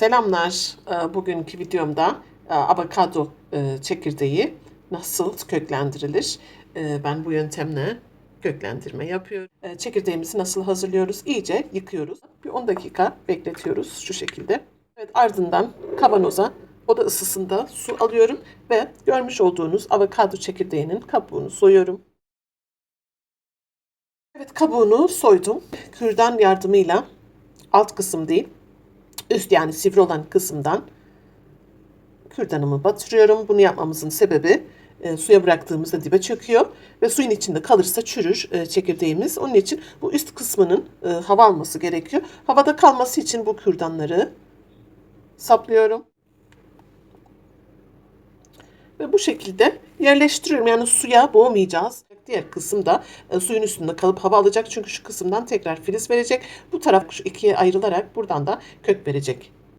Selamlar. Ee, Bugünkü videomda e, avokado e, çekirdeği nasıl köklendirilir? E, Ben bu yöntemle köklendirme yapıyorum. E, Çekirdeğimizi nasıl hazırlıyoruz? İyice yıkıyoruz. Bir 10 dakika bekletiyoruz şu şekilde. Evet, ardından kavanoza oda ısısında su alıyorum ve görmüş olduğunuz avokado çekirdeğinin kabuğunu soyuyorum. Evet kabuğunu soydum. Kürdan yardımıyla alt kısım değil, üst yani sivri olan kısımdan kürdanımı batırıyorum. Bunu yapmamızın sebebi e, suya bıraktığımızda dibe çöküyor ve suyun içinde kalırsa çürür e, çekirdeğimiz. Onun için bu üst kısmının e, hava alması gerekiyor. Havada kalması için bu kürdanları saplıyorum. Ve bu şekilde yerleştiriyorum. Yani suya boğmayacağız. Diğer kısım da e, suyun üstünde kalıp hava alacak. Çünkü şu kısımdan tekrar filiz verecek. Bu taraf şu ikiye ayrılarak buradan da kök verecek.